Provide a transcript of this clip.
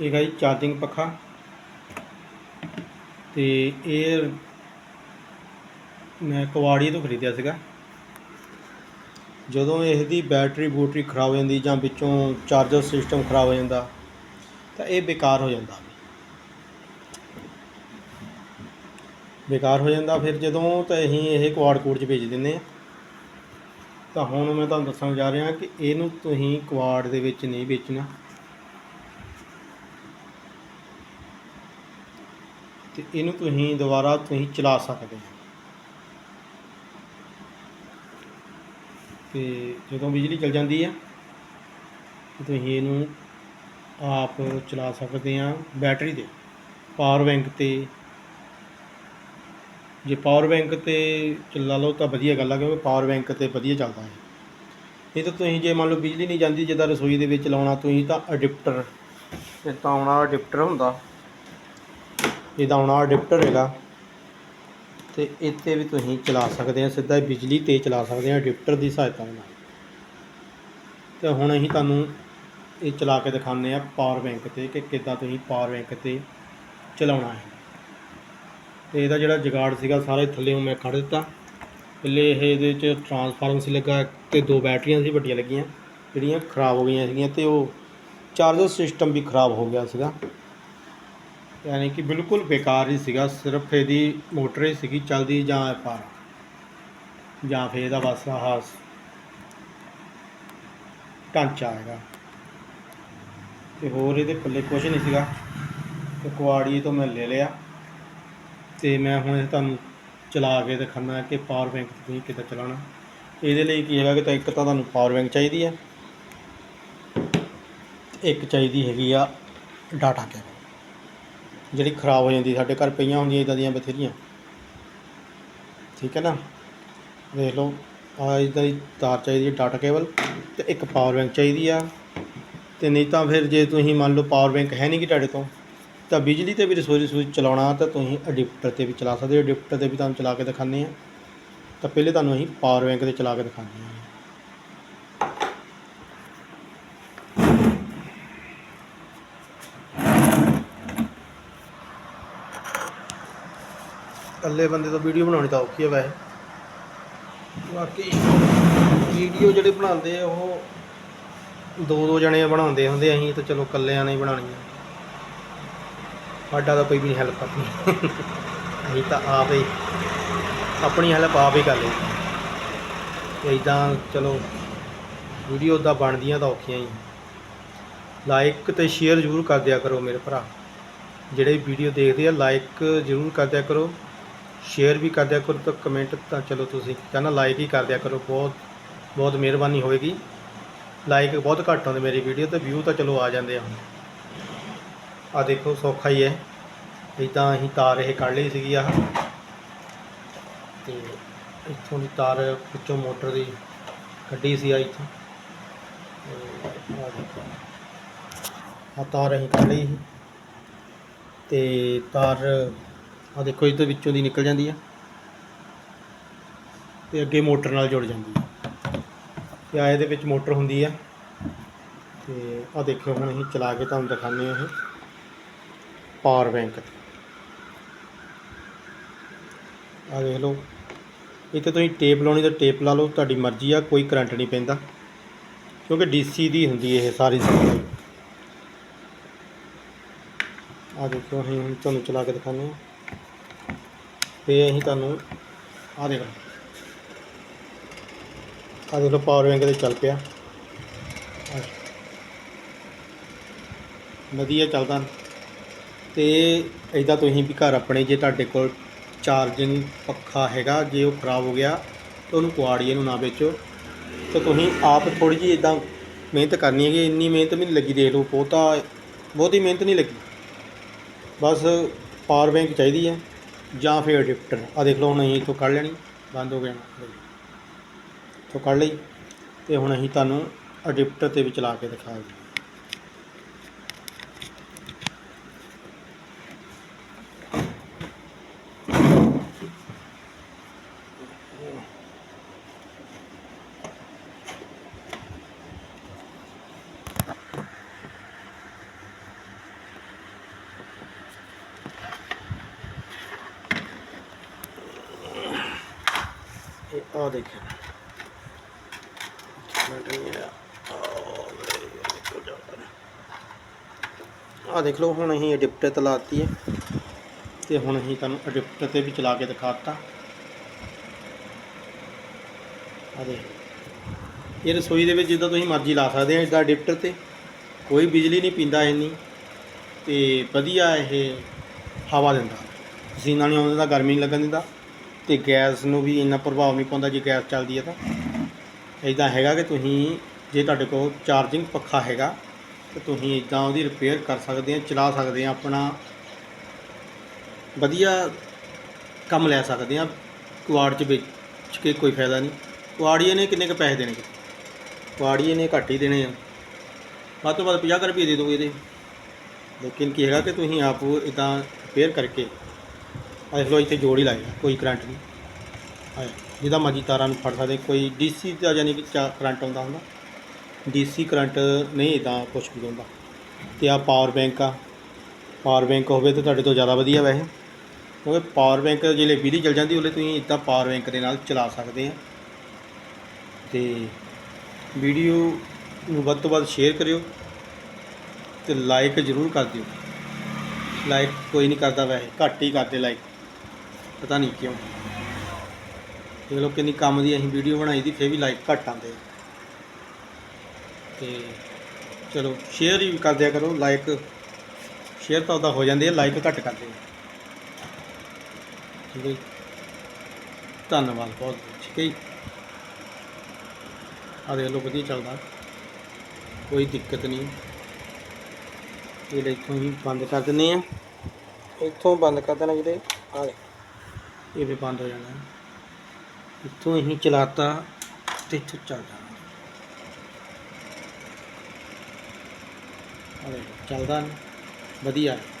ਇਹ ਹੈ ਚਾਰਜਿੰਗ ਪੱਖਾ। ਤੇ ਇਹ ਮੈਂ ਕਵਾੜੀ ਤੋਂ ਖਰੀਦਿਆ ਸੀਗਾ। ਜਦੋਂ ਇਸ ਦੀ ਬੈਟਰੀ ਬੂਟਰੀ ਖਰਾਬ ਹੋ ਜਾਂਦੀ ਜਾਂ ਵਿੱਚੋਂ ਚਾਰਜਰ ਸਿਸਟਮ ਖਰਾਬ ਹੋ ਜਾਂਦਾ, ਤਾਂ ਇਹ ਬੇਕਾਰ ਹੋ ਜਾਂਦਾ। ਬੇਕਾਰ ਹੋ ਜਾਂਦਾ ਫਿਰ ਜਦੋਂ ਤਾਂ ਅਸੀਂ ਇਹ ਕੁਆਡ ਕੋਡ 'ਚ ਭੇਜ ਦਿੰਦੇ ਆ ਤਾਂ ਹੁਣ ਮੈਂ ਤੁਹਾਨੂੰ ਦੱਸਣ ਜਾ ਰਿਹਾ ਕਿ ਇਹਨੂੰ ਤੁਸੀਂ ਕੁਆੜ ਦੇ ਵਿੱਚ ਨਹੀਂ ਵੇਚਣਾ। ਤੇ ਇਹਨੂੰ ਤੁਸੀਂ ਦੁਬਾਰਾ ਤੁਸੀਂ ਚਲਾ ਸਕਦੇ ਹੋ। ਤੇ ਜਦੋਂ ਬਿਜਲੀ ਚਲ ਜਾਂਦੀ ਹੈ ਤੁਸੀਂ ਇਹਨੂੰ ਆਪ ਚਲਾ ਸਕਦੇ ਆ ਬੈਟਰੀ ਤੇ ਪਾਵਰ ਬੈਂਕ ਤੇ, ਜੇ ਪਾਵਰ ਬੈਂਕ ਤੇ ਚਲਾ ਲਓ ਤਾਂ ਵਧੀਆ ਗੱਲ ਆ, ਕਿਉਂਕਿ ਪਾਵਰ ਬੈਂਕ ਤੇ ਵਧੀਆ ਚੱਲਦਾ ਹੈ ਇਹ ਤਾਂ ਤੁਸੀਂ ਜੇ ਮੰਨ ਲਓ ਬਿਜਲੀ ਨਹੀਂ ਜਾਂਦੀ, ਜਿੱਦਾਂ ਰਸੋਈ ਦੇ ਵਿੱਚ ਲਾਉਣਾ ਤੁਸੀਂ ਤਾਂ ਅਡਿਪਟਰ ਇਹ ਤਾਂ ਆਉਣਾ ਅਡਿਪਟਰ ਹੁੰਦਾ। ਇਹਦਾ ਆਉਣਾ ਅਡਿਪਟਰ ਹੈਗਾ। ਤੇ ਇੱਥੇ ਵੀ ਤੁਸੀਂ ਚਲਾ ਸਕਦੇ ਆ, ਸਿੱਧਾ ਬਿਜਲੀ ਤੇ ਚਲਾ ਸਕਦੇ ਆ ਅਡਿਪਟਰ ਦੀ ਸਹਾਇਤਾ ਨਾਲ। ਤੇ ਹੁਣ ਅਸੀਂ ਤੁਹਾਨੂੰ ਇਹ ਚਲਾ ਕੇ ਦਿਖਾਉਂਦੇ ਆ ਪਾਵਰ ਬੈਂਕ ਤੇ ਕਿ ਕਿੱਦਾਂ ਤੁਸੀਂ ਪਾਵਰ ਬੈਂਕ ਤੇ ਚਲਾਉਣਾ ਹੈ। ਤੇ ਇਹਦਾ ਜਿਹੜਾ ਜਗਾੜ ਸੀਗਾ, ਸਾਰਾ ਥੱਲੇੋਂ ਮੈਂ ਕੱਢ ਦਿੱਤਾ। ਪਹਿਲੇ ਇਹ ਇਹਦੇ ਚ ਟਰਾਂਸਫਾਰਮਰ ਸੀ ਲੱਗਾ, ਤੇ ਦੋ ਬੈਟਰੀਆਂ ਸੀ ਵੱਡੀਆਂ ਲੱਗੀਆਂ, ਜਿਹੜੀਆਂ ਖਰਾਬ ਹੋ ਗਈਆਂ ਸੀਗੀਆਂ, ਤੇ ਉਹ ਚਾਰਜਰ ਸਿਸਟਮ ਵੀ ਖਰਾਬ ਹੋ ਗਿਆ ਸੀਗਾ। ਯਾਨੀ ਕਿ ਬਿਲਕੁਲ ਬੇਕਾਰ ਹੀ ਸੀਗਾ, ਸਿਰਫ ਇਹਦੀ ਮੋਟਰ ਹੀ ਸੀਗੀ, ਚੱਲਦੀ ਜਾਂ ਪਾਰ, ਜਾਂ ਫਿਰ ਇਹਦਾ ਬਸ ਆਹ ਢਾਂਚਾ ਹੈਗਾ ਤੇ ਹੋਰ ਇਹਦੇ ਪੱਲੇ ਕੁਝ ਨਹੀਂ ਸੀਗਾ। ਤੇ ਕੁਆੜੀ ਤੋਂ ਮੈਂ ਲੈ ਲਿਆ। ਤੇ ਮੈਂ ਹੁਣ ਇਹ ਤੁਹਾਨੂੰ ਚਲਾ ਕੇ ਦਿਖਾਉਣਾ ਕਿ ਪਾਵਰ ਬੈਂਕ ਤੁਸੀਂ ਕਿੱਦਾਂ ਚਲਾਉਣਾ। ਇਹਦੇ ਲਈ ਕੀ ਹੈਗਾ ਕਿ ਤਾਂ ਇੱਕ ਤਾਂ ਤੁਹਾਨੂੰ ਪਾਵਰ ਬੈਂਕ ਚਾਹੀਦੀ ਹੈ। ਇੱਕ ਚਾਹੀਦੀ ਹੈਗੀ ਆ ਡਾਟਾ ਕੇਬਲ ਜਿਹੜੀ ਖਰਾਬ ਹੋ ਜਾਂਦੀ, ਸਾਡੇ ਘਰ ਪਈਆਂ ਹੁੰਦੀਆਂ ਇਦਾਂ ਦੀਆਂ ਬਥੇਰੀਆਂ। ਠੀਕ ਹੈ ਨਾ? ਦੇਖ ਲਓ ਆ ਇਦਾਂ ਦੀ ਤਾਰ ਚਾਹੀਦੀ ਹੈ, ਡਾਟਾ ਕੇਬਲ ਤੇ ਇੱਕ ਪਾਵਰ ਬੈਂਕ ਚਾਹੀਦੀ ਆ। ਤੇ ਨਹੀਂ ਤਾਂ ਫਿਰ ਜੇ ਤੁਸੀਂ ਮੰਨ ਲਓ ਪਾਵਰ ਬੈਂਕ ਹੈ ਨਹੀਂ ਕਿ ਤੁਹਾਡੇ ਤੋਂ ਤਾਂ ਬਿਜਲੀ ਤੇ ਵੀ ਰਸੋਈ ਰਸੋਈ ਚਲਾਉਣਾ ਤਾਂ ਤੁਸੀਂ ਅਡਿਪਟਰ ਤੇ ਵੀ ਚਲਾ ਸਕਦੇ ਹੋ। ਅਡਿਪਟਰ ਤੇ ਵੀ ਤੁਹਾਨੂੰ ਚਲਾ ਕੇ ਦਿਖਾਉਂਦੇ ਆ। ਤਾਂ ਪਹਿਲੇ ਤੁਹਾਨੂੰ ਅਸੀਂ ਪਾਵਰ ਬੈਂਕ ਤੇ ਚਲਾ ਕੇ ਦਿਖਾਉਂਦੇ ਹਾਂ ਇਕੱਲੇ ਬੰਦੇ ਤੋਂ ਵੀਡੀਓ ਬਣਾਉਣੀ ਤਾਂ ਔਖੀ ਹੈ ਵੈਸੇ। ਬਾਕੀ ਵੀਡੀਓ ਜਿਹੜੇ ਬਣਾਉਂਦੇ ਆ, ਉਹ ਦੋ ਦੋ ਜਣੇ ਬਣਾਉਂਦੇ ਹੁੰਦੇ ਅਸੀਂ ਤਾਂ ਚਲੋ ਇਕੱਲਿਆਂ ਨੇ ਹੀ ਬਣਾਉਣੀ ਆ ਸਾਡਾ ਤਾਂ ਕੋਈ ਵੀ ਨਹੀਂ ਹੈਲਪ ਕਰਨੀ ਅਸੀਂ ਤਾਂ ਆਪ ਹੀ, ਆਪਣੀ ਹੈਲਪ ਆਪ ਹੀ ਕਰ ਲਈ ਇਦਾਂ ਚਲੋ, ਵੀਡੀਓ ਉਦਾਂ ਬਣਦੀਆਂ ਤਾਂ ਔਖੀਆਂ ਹੀ ਲਾਈਕ ਤੇ ਸ਼ੇਅਰ ਜ਼ਰੂਰ ਕਰ ਦਿਆ ਕਰੋ ਮੇਰੇ ਭਰਾ। ਜਿਹੜੇ ਵੀਡੀਓ ਦੇਖਦੇ ਆ ਲਾਈਕ ਜ਼ਰੂਰ ਕਰ ਦਿਆ ਕਰੋ। ਸ਼ੇਅਰ ਵੀ ਕਰ ਦਿਆ ਕਰੋ ਤਾਂ ਕਮੈਂਟ ਤਾਂ ਚਲੋ ਤੁਸੀਂ ਕਹਿੰਦਾ ਲਾਈਕ ਹੀ ਕਰ ਦਿਆ ਕਰੋ, ਬਹੁਤ ਬਹੁਤ ਮਿਹਰਬਾਨੀ ਹੋਏਗੀ ਲਾਈਕ ਬਹੁਤ ਘੱਟ ਆਉਂਦੇ ਮੇਰੀ ਵੀਡੀਓ ਤੇ ਵਿਊ ਤਾਂ ਚਲੋ ਆ ਜਾਂਦੇ ਆ ਹੁਣ। ਆ ਦੇਖੋ, ਸੌਖਾ ਹੀ ਹੈ। ਇਦਾਂ ਅਸੀਂ ਤਾਰ ਇਹ ਕੱਢ ਲਈ ਸੀਗੀ ਆਹ। ਤੇ ਇੱਥੋਂ ਦੀ ਤਾਰ ਵਿੱਚੋਂ ਮੋਟਰ ਦੀ ਕੱਢੀ ਸੀ ਆ ਇੱਥੋਂ। ਆਹ ਆ ਤਾਰ ਅਸੀਂ ਕੱਢ ਲਈ ਸੀ। ਤੇ ਤਾਰ ਆ ਦੇਖੋ ਇਹਦੇ ਵਿੱਚੋਂ ਦੀ ਨਿਕਲ ਜਾਂਦੀ ਆ। ਤੇ ਅੱਗੇ ਮੋਟਰ ਨਾਲ ਜੁੜ ਜਾਂਦੀ ਹੈ ਤੇ ਆ ਇਹਦੇ ਵਿੱਚ ਮੋਟਰ ਹੁੰਦੀ ਹੈ ਤੇ ਆ ਦੇਖੋ ਹੁਣ ਅਸੀਂ ਚਲਾ ਕੇ ਤੁਹਾਨੂੰ ਦਿਖਾਉਂਦੇ ਹਾਂ ਇਹ ਪਾਵਰ ਬੈਂਕ ਆ ਦੇਖ ਲਓ। ਇੱਥੇ ਤੁਸੀਂ ਟੇਪ ਲਾਉਣੀ ਤਾਂ ਟੇਪ ਲਾ ਲਓ, ਤੁਹਾਡੀ ਮਰਜ਼ੀ ਆ, ਕੋਈ ਕਰੰਟ ਨਹੀਂ ਪੈਂਦਾ। ਕਿਉਂਕਿ ਡੀਸੀ ਦੀ ਹੁੰਦੀ ਇਹ ਸਾਰੀ ਸਪਲਾਈ। ਆ ਦੇਖੋ ਅਸੀਂ ਹੁਣ ਤੁਹਾਨੂੰ ਚਲਾ ਕੇ ਦਿਖਾਉਂਦੇ ਹਾਂ। ਤੇ ਅਸੀਂ ਤੁਹਾਨੂੰ ਆ ਦੇਖੋ ਆ ਦੇਖ ਲਓ ਪਾਵਰ ਬੈਂਕ ਤੇ ਚੱਲ ਪਿਆ। ਵਧੀਆ ਚੱਲਦਾ। ਤੇ ਇਦਾਂ ਤੁਸੀਂ ਵੀ ਘਰ ਆਪਣੇ, ਜੇ ਤੁਹਾਡੇ ਕੋਲ ਚਾਰਜਿੰਗ ਪੱਖਾ ਹੈਗਾ, ਜੇ ਉਹ ਖਰਾਬ ਹੋ ਗਿਆ, ਤਾਂ ਉਹਨੂੰ ਕੁਆੜੀਏ ਨੂੰ ਨਾ ਵੇਚੋ। ਤਾਂ ਤੁਸੀਂ ਆਪ ਥੋੜੀ ਜਿਹੀ ਇਦਾਂ ਮਿਹਨਤ ਕਰਨੀ ਹੈਗੀ, ਇੰਨੀ ਮਿਹਨਤ ਵੀ ਨਹੀਂ ਲੱਗੀ ਦੇਖ ਲਓ, ਬਹੁਤਾ, ਬਹੁਤੀ ਮਿਹਨਤ ਨਹੀਂ ਲੱਗੀ। ਬਸ ਪਾਵਰ ਬੈਂਕ ਚਾਹੀਦੀ ਹੈ। ਜਾਂ ਫਿਰ ਅਡਿਪਟਰ ਆ ਦੇਖ ਲਓ, ਹੁਣ ਅਸੀਂ ਇੱਥੋਂ ਕੱਢ ਲੈਣੀ। ਬੰਦ ਹੋ ਗਿਆ ਇੱਥੋਂ ਕੱਢ ਲਈ। ਤੇ ਹੁਣ ਅਸੀਂ ਤੁਹਾਨੂੰ ਅਡਿਪਟਰ ਤੇ ਵੀ ਚਲਾ ਕੇ ਦਿਖਾ ਦਿਖਾਵਾਂਗੇ ਆ ਦੇਖਿਓ ਮਿੰਟ ਨਹੀਂ ਆ ਆ ਦੇਖ ਲਓ ਹੁਣ ਅਸੀਂ ਅਡਿਪਟਰ ਤੇ ਲਾਤੀ ਹੈ ਤੇ ਹੁਣ ਅਸੀਂ ਤੁਹਾਨੂੰ ਅਡਿਪਟਰ ਤੇ ਵੀ ਚਲਾ ਕੇ ਦਿਖਾਤਾ ਆ ਦੇ ਇਹ ਰਸੋਈ ਦੇ ਵਿੱਚ ਜਿੱਦਾਂ ਤੁਸੀਂ ਮਰਜ਼ੀ ਲਾ ਸਕਦੇ ਆ ਇਦਾਂ ਅਡਿਪਟਰ ਤੇ ਕੋਈ ਬਿਜਲੀ ਨਹੀਂ ਪੀਂਦਾ ਇੰਨੀ ਤੇ ਵਧੀਆ ਇਹ ਹਵਾ ਦਿੰਦਾ ਪਸੀਨਾ ਨਹੀਂ ਆਉਂਦਾ ਗਰਮੀ ਨਹੀਂ ਲੱਗਣ ਦਿੰਦਾ ਤੇ ਗੈਸ ਨੂੰ ਵੀ ਇੰਨਾ ਪ੍ਰਭਾਵ ਨਹੀਂ ਪਾਉਂਦਾ ਜੇ ਗੈਸ ਚੱਲਦੀ ਹੈ ਤਾਂ। ਇਦਾਂ ਹੈਗਾ ਕਿ ਤੁਸੀਂ ਜੇ ਤੁਹਾਡੇ ਕੋਲ ਚਾਰਜਿੰਗ ਪੱਖਾ ਹੈਗਾ, ਤੇ ਤੁਸੀਂ ਇਦਾਂ ਉਹਦੀ ਰਿਪੇਅਰ ਕਰ ਸਕਦੇ ਆ, ਚਲਾ ਸਕਦੇ ਆ, ਆਪਣਾ ਵਧੀਆ ਕੰਮ ਲੈ ਸਕਦੇ ਆ। ਕੁਆੜ ਚ ਵੇਚ ਕੇ ਕੋਈ ਫਾਇਦਾ ਨਹੀਂ। ਕੁਆੜੀਏ ਨੇ ਕਿੰਨੇ ਕ ਪੈਸੇ ਦੇਣੇ ਕੁਆੜੀਏ ਨੇ ਘੱਟ ਹੀ ਦੇਣੇ ਆ। ਵੱਧ ਤੋਂ ਵੱਧ 50 ਕੁ ਰੁਪਏ ਦੇ ਦੋਗੇ ਇਹਦੇ। ਲੇਕਿਨ ਕੀ ਹੈਗਾ ਕਿ ਤੁਸੀਂ ਆਪ ਇਦਾਂ ਰਿਪੇਅਰ ਕਰਕੇ ਆਹ ਦੇਖ ਇੱਥੇ ਜੋੜ ਹੀ ਲਾਏਗਾ ਕੋਈ ਕਰੰਟ ਨਹੀਂ। ਆਏ ਜਿਹਦਾ ਮਰਜ਼ੀ ਤਾਰਾਂ ਨੂੰ ਫੜ ਸਕਦੇ, ਕੋਈ ਡੀਸੀ ਦਾ ਯਾਨੀ ਕਿ ਚਾ ਕਰੰਟ ਆਉਂਦਾ ਹੁੰਦਾ। ਡੀਸੀ ਕਰੰਟ ਨਹੀਂ ਇਦਾਂ ਕੁਛ ਵੀ ਹੁੰਦਾ। ਤੇ ਆ ਪਾਵਰ ਬੈਂਕ ਆ। ਪਾਵਰ ਬੈਂਕ ਹੋਵੇ ਤਾਂ ਤੁਹਾਡੇ ਤੋਂ ਜ਼ਿਆਦਾ ਵਧੀਆ ਵੈਸੇ। ਕਿਉਂਕਿ ਪਾਵਰ ਬੈਂਕ ਜਿਹੜੇ ਬਿਜਲੀ ਚਲ ਜਾਂਦੀ, ਉਹਲੇ ਤੁਸੀਂ ਇਦਾਂ ਪਾਵਰ ਬੈਂਕ ਦੇ ਨਾਲ ਚਲਾ ਸਕਦੇ ਆ। ਤੇ ਵੀਡੀਓ ਨੂੰ ਵੱਧ ਤੋਂ ਵੱਧ ਸ਼ੇਅਰ ਕਰਿਓ। ਤੇ ਲਾਈਕ ਜ਼ਰੂਰ ਕਰ ਦਿਓ। ਲਾਈਕ ਕੋਈ ਨਹੀਂ ਕਰਦਾ ਵੈਸੇ, ਘੱਟ ਹੀ ਕਰਦੇ ਲਾਈਕ ਪਤਾ ਨਹੀਂ ਕਿਉਂ। ਦੇਖ ਲਓ ਕਿੰਨੀ ਕੰਮ ਦੀ ਅਸੀਂ ਵੀਡੀਓ ਬਣਾਈ ਦੀ ਫੇਰ ਵੀ ਲਾਈਕ ਘੱਟ ਆਉਂਦੇ। ਆ ਤੇ ਚਲੋ ਸ਼ੇਅਰ ਹੀ ਕਰ ਦਿਆ ਕਰੋ ਲਾਈਕ ਸ਼ੇਅਰ ਤਾਂ ਉਹਦਾ ਹੋ ਜਾਂਦੇ ਆ ਲਾਈਕ ਘੱਟ ਕਰਦੇ ਠੀਕ ਹੈ ਜੀ। ਧੰਨਵਾਦ ਬਹੁਤ ਬਹੁਤ, ਠੀਕ ਹੈ ਜੀ। ਆ ਦੇਖ ਲਓ ਵਧੀਆ ਚੱਲਦਾ। ਕੋਈ ਦਿੱਕਤ ਨਹੀਂ। ਜਿਹੜੇ ਇੱਥੋਂ ਹੀ ਬੰਦ ਕਰ ਦਿੰਦੇ ਆ ਇੱਥੋਂ ਬੰਦ ਕਰ ਦੇਣਾ ਜਿਹੜੇ ਆ ਦੇ ਇਹ ਵੀ ਬੰਦ ਹੋ ਜਾਣਾ ਇੱਥੋਂ ਹੀ ਚਲਾਤਾ ਤੇ ਇੱਥੋਂ ਚੱਲ ਜਾਣਾ ਆ ਦੇਖੋ, ਚੱਲਦਾ ਨੀ। ਵਧੀਆ ਹੈ।